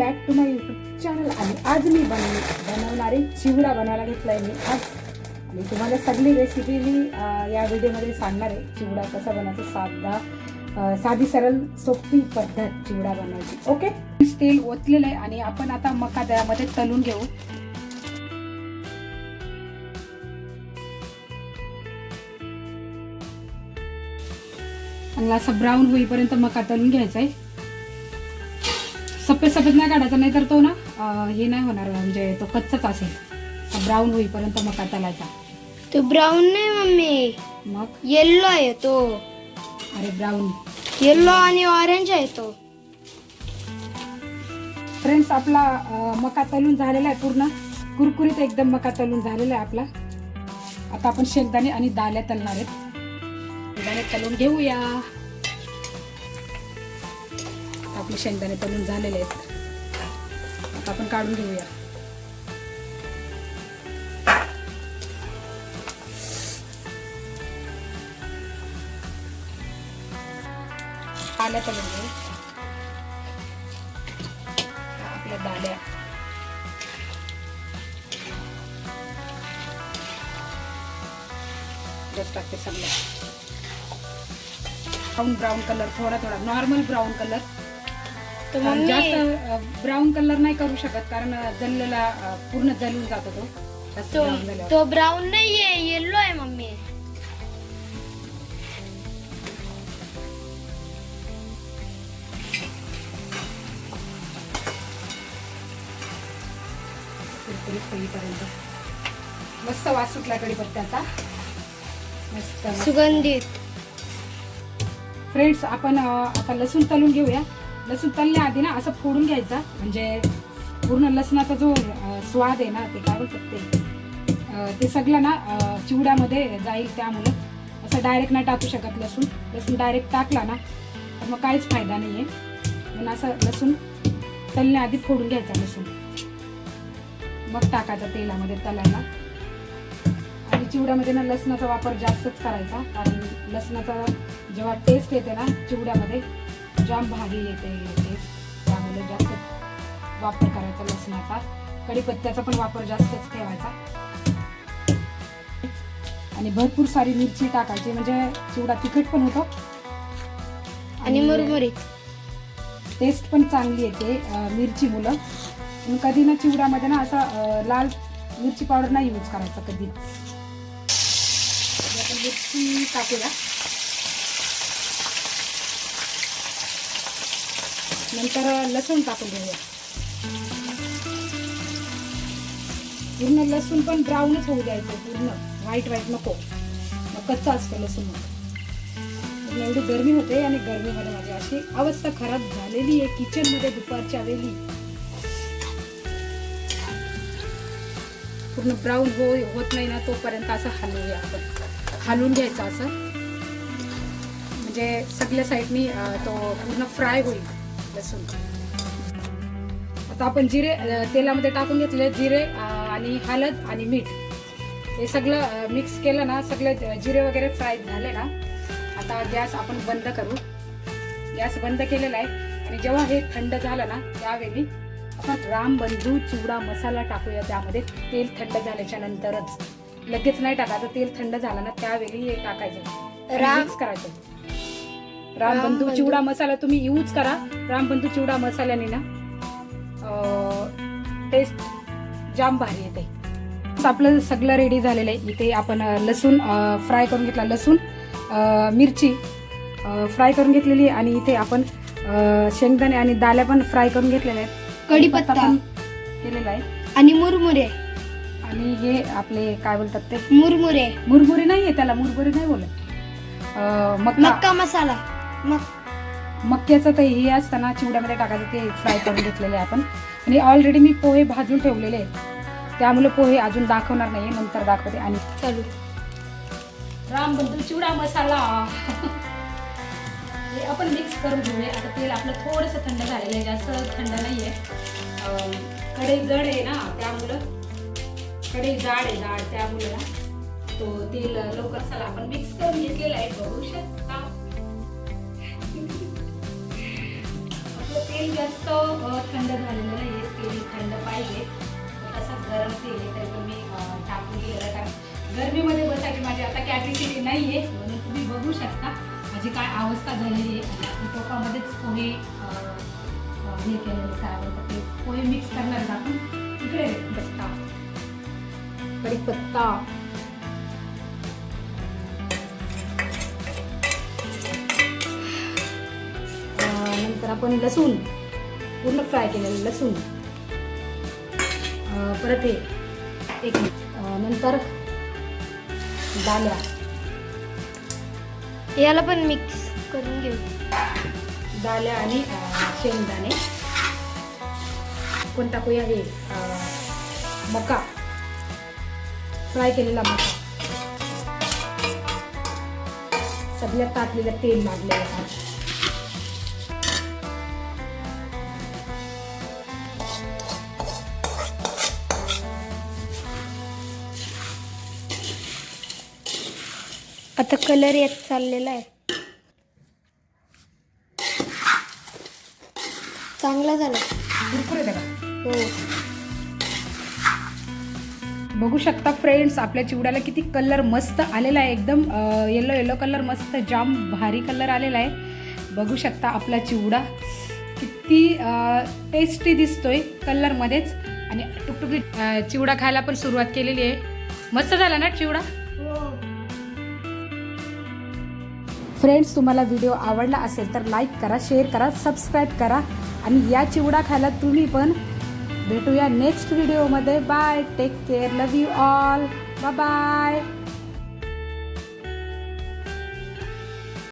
आज मी बन बनवणारे चिवडा बनवायला घेतलाय मी. आज आणि तुम्हाला सगळी रेसिपी मी या व्हिडिओमध्ये सांगणार आहे. चिवडा कसा बनवायचा साधा साधी सरळ सोपी पद्धत चिवडा बनवायची. ओके तेल ओतलेलं आहे आणि आपण आता मका त्यामध्ये तलून घेऊ. आणि असं ब्राऊन होईपर्यंत मका तलून घ्यायचा आहे सफेद सफेद नाही काढायचा नाही तर तो ना अं, हे नाही होणार म्हणजे तो कच्चाच असेल. ब्राऊन होईपर्यंत मका तलायचा? तो ब्राऊन नाही मम्मी. मग? येल्लो आहे तो. अरे ब्राऊन येल्लो आणि ऑरेंज आहे तो. फ्रेंड्स आपला अं, मका तलून झालेला आहे पूर्ण. कुरकुरीत एकदम मका तलून झालेला आहे आपला. आता आपण शेंगदाणे आणि दाल्या तलणार आहेत. शेंगदाणे तलून घेऊया. आपले शेंगदाणे तळून झालेले आहेत. आता आपण काढून घेऊया. आल्या तळून घेऊ म्हणजे. आपल्या दाल्या. जस्ट टाकते सगळं ब्राऊन ब्राऊन कलर थोडा थोडा नॉर्मल ब्राऊन कलर तर मम्मी जास्त ब्राऊन कलर नाही करू शकत कारण जललेला अं, पूर्ण जलून जातो तो. जास्त तो brown झाल्यावर. तो ब्राऊन नाहीये येल्लो आहे मम्मी. कुरकुरीत होईपर्यंत. मस्त वास सुटला कडीपत्त्याचा. मस्त मस्त. सुगंधित. फ्रेंड्स आपण अं, आता लसूण तलून घेऊया. लसूण तलण्याआधी ना असं फोडून घ्यायचा. म्हणजे पूर्ण लसणाचा जो स्वाद आहे ना ते काय बोलतात ते? ते सगळं ना चिवड्यामध्ये जाईल त्यामुळे. असं डायरेक्ट नाही टाकू शकत लसूण. लसूण डायरेक्ट टाकला ना तर मग काहीच फायदा नाही आहे म्हणून असं लसूण तळण्याआधी फोडून घ्यायचा लसूण. मग टाकायचा तेलामध्ये तलायला. आणि चिवड्यामध्ये ना लसणाचा वापर जास्तच करायचा. कारण लसणाचा जेव्हा टेस्ट येते ना चिवड्यामध्ये जाम भारी येते टेस्ट त्यामुळे जास्त वापर करायचा लसणाचा. कढीपत्त्याचा पण वापर जास्तच ठेवायचा. आणि भरपूर सारी मिरची टाकायची म्हणजे चिवडा तिखट पण होतो. आणि मुरमुरीत टेस्ट पण चांगली येते मिरची मुलं. कधी ना चिवड्यामध्ये ना असा लाल मिरची पावडर नाही यूज करायचा कधी. आपण मिरची टाकूया. नंतर लसूण टाकून घेऊया. पूर्ण लसूण पण ब्राऊनच होऊ द्यायचं पूर्ण. व्हाईट व्हाईट नको. मग कच्चा असतो लसूण. मग पूर्ण एवढी गरमी होते आणि गरमीमध्ये माझी अशी अवस्था खराब झालेली आहे. किचनमध्ये दुपारच्या वेळी. पूर्ण ब्राऊन हो होत नाही ना तोपर्यंत असं हलवूया आपण. हलवून घ्यायचं असं. म्हणजे सगळ्या साईडनी तो पूर्ण फ्राय होईल. लसूण आता आपण जिरे तेलामध्ये टाकून घेतले जिरे आणि हळद आणि मीठ. हे सगळं मिक्स केलं ना सगळे जिरे वगैरे फ्राय झाले ना आता गॅस आपण बंद करू. गॅस बंद केलेला आहे. आणि जेव्हा हे थंड झालं ना त्यावेळी आपण रामबंधू चिवडा मसाला टाकूया. त्यामध्ये तेल थंड झाल्याच्या नंतरच. लगेच नाही टाकायचं तेल थंड झालं ना त्यावेळी हे टाकायचं. राम- करायचं. रामबंधू. चिवडा मसाला तुम्ही यूज करा. रामबंधू चिवडा मसाल्याने ना? टेस्ट जाम भारी येते. आपलं सगळं रेडी झालेलं आहे. इथे आपण लसूण फ्राय करून घेतला. लसूण मिरची फ्राय करून घेतलेली आहे. आणि इथे आपण शेंगदाणे आणि दाल्या पण फ्राय करून घेतलेल्या आहेत. कढीपत्ता. पण केलेला आहे. आणि मुरमुरे. आणि हे आपले काय बोलतात ते? मुरमुरे. मुरमुरी नाहीये त्याला. मुरमुरी नाही बोलत. मक्का मसाला. मग मक्याचं ते हे असतं ना चिवड्यामध्ये टाकायचं ते फ्राय करून घेतलेले आहे आपण. आणि ऑलरेडी मी पोहे भाजून ठेवलेले आहेत. त्यामुळे पोहे अजून दाखवणार नाही नंतर दाखवते. आणि चालू. रामबंधू चिवडा मसाला. हे आपण मिक्स करून घेऊया. आता तेल आपलं थोडंसं थंड झालेलं आहे जास्त थंड नाही आहे कडे जड आहे ना त्यामुळं कढई जाड आहे जाड. त्यामुळे ना तो तेल लवकर चला. आपण मिक्स करून घेतलेला आहे बघू शकता. तेल जास्त थंड झालेलं नाहीये तेल थंड पाहिजे. आहे तरी पण मी टाकून दिलेलं आहे कारण गरमीमध्ये बसायची माझी आता कॅपॅसिटी नाही आहे म्हणून तुम्ही बघू शकता माझी काय अवस्था झालेली आहे. टोपामध्येच पोहे हे केलेले काय म्हणतात ते पोहे मिक्स करणार आपण. इकडे बसता कडीपत्ता नंतर आपण लसूण. पूर्ण फ्राय केलेलं लसूण. परत हे एक नंतर डाल्या याला पण मिक्स करून घेऊ. डाल्या आणि शेंगदाणे. आपण टाकूया हे मका. फ्राय केलेला मका. सगळ्यात ताटलेलं तेल लागलेलं आता कलर येत चाललेला आहे. चांगला झाला. कुरकुरीत आहे का हो. बघू शकता फ्रेंड्स आपल्या चिवड्याला किती कलर मस्त आलेला आहे. एकदम येलो येलो कलर मस्त जाम भारी कलर आलेला आहे. बघू शकता आपला चिवडा. किती टेस्टी दिसतोय कलरमध्येच आणि टुकटुकीत अं, चिवडा खायला पण सुरुवात केलेली आहे. मस्त झाला ना चिवडा? फ्रेंड्स तुम्हाला व्हिडिओ आवडला असेल तर लाईक करा शेअर करा सबस्क्राईब करा आणि या चिवडा खायला तुम्ही पण भेटूया नेक्स्ट व्हिडिओमध्ये. Bye take care love you all. Bye bye.